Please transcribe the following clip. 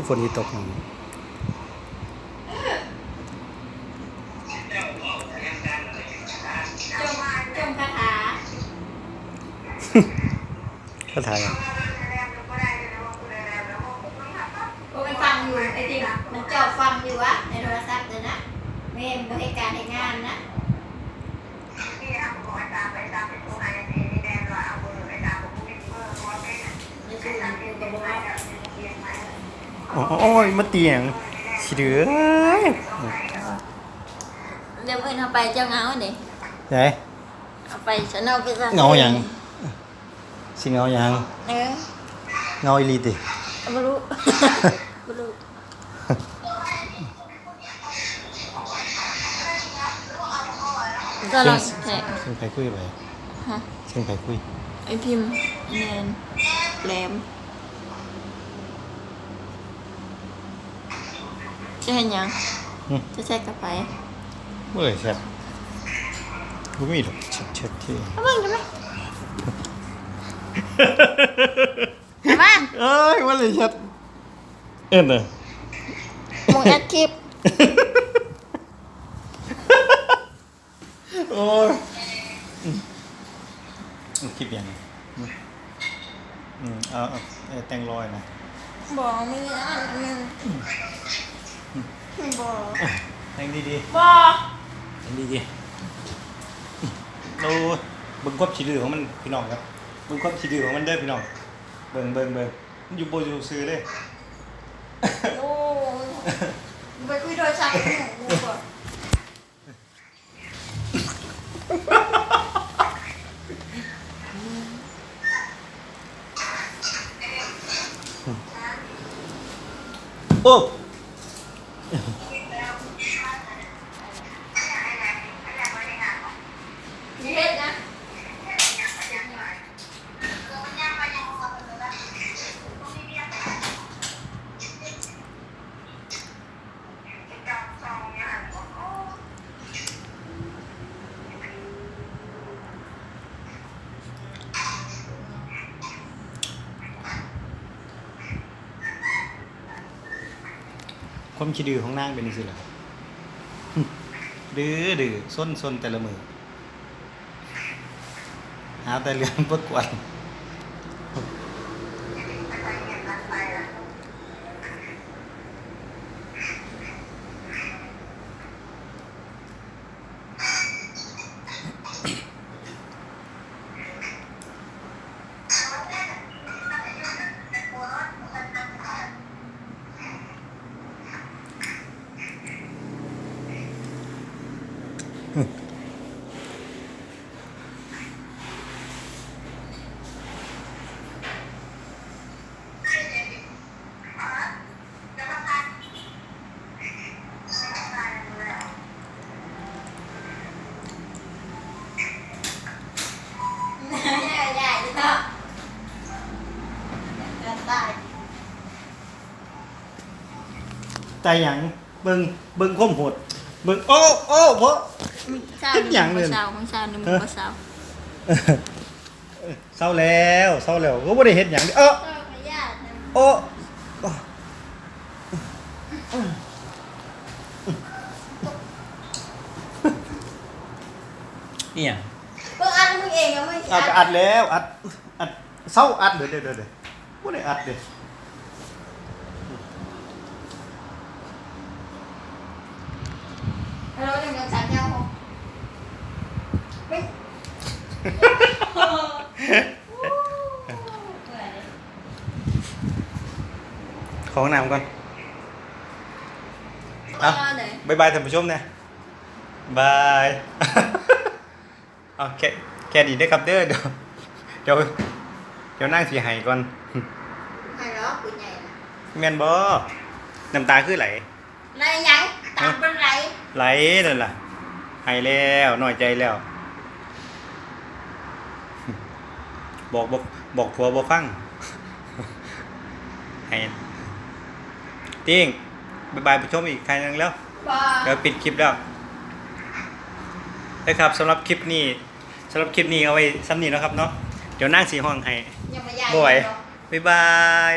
คือฝนที่ตกนั่นจงจงคาถาก็ถ่ายอะโอ้มันฟังอยู่ไอ้ที่มันจอบฟังอยู่วะในโทรศัพท์เลยนะเมมบริการในงานนะ โอ้ยมาเตียงสิเดือเดี๋ยวเพื่อนเอาไปเจ้าเงาเด็ไหนเอาไปฉันเอาไปซะเงาหยังสิเงาหยังเออเงาอีหลีติไม่รู้ไม่รู้ก็ลองเสีแทะยงเสียงใครคุยไปฮะเสียงใครคุยไอพิมพ์แนนแหลม จะเห็นยัง อืม จะแช็กกลับไปเมื่อไหร่แซ่บกูไม่มีหรอกเช็ดเช็ดที่เอาบ้างได้ไหมเอาบ้างเอ้ยวันเลยเช็ดเอ็นเนอะมงแอดคลิปโอ้ยอืมคลิปยังไงอืมอืมเอาเอาเอาแต่งรอยนะบอกมีอันหนึ่ง บอกแต่งดีดีบอกๆแต่งดีดีๆเราเบิ่งความขี้ดื้อของมันพี่น้องครับเบิ่งความขี้ดื้อของมันเด้อพี่น้อง เบิ่งเบิ่งเบิ่งมันอยู่โบอยู่ซื้อเลย โอ้ยไปคุยโทรศัพท์กับหนูก่อนโอ้ ความขี้ดื้อของนางเป็นสิล่ะดื้อดื้อส้นส้นแต่ละมือหาแต่เรื่องประกวด ใหญ่ใหญ่างเบิ่งเบิ่งความหดเบิ่งโอ้โอ้เพราะ เศร้าเฮ็ดหยังเลยเศร้าของเศร้าหนึ่งบ่เศร้าเศร้าแล้วเศร้าแล้วก็บ่ได้เฮ็ดหยังเด้อเออเศร้าขยะนะโอ้นี่หยังเพิ่งอัดมึงเองอะมึงอัดก็อัดแล้วอัดอัดเศร้าอัดเด้อเด้อเด้อเด้อบ่ได้อัดเด้อเราจะเงินสัญญาหกไม่ ขอ ห้องน้ำก่อนเอาเอ้าเลยบายบายท่านผู้ชมนะบายเอาแค่แค่นี้ได้อครับเด้อเดี๋ยวเดี๋ยวเดี๋ยวนั่งสีหายก่อนให้เหรอคุณใหญ่นะแม่นบ่น้ำตาคือไหลไรยังตามเป็นไรไหลนั่นล่ะหายแล้วน้อยใจแล้ว บอกบอกบอกผัวบ่ฟังให้ ติ้งบายบายผู้ชมอีกครั้งหนึงแล้วบ่เดี๋ยวปิดคลิปแล้วนะครับสำหรับคลิปนี้สำหรับคลิปนี้เอาไว้ซ้ำนี้เนาะครับเนาะเดี๋ยวนั่งสีห้องให้ ยังไม่ใหญ่บ่ไหวเนาะบ๊ายบาย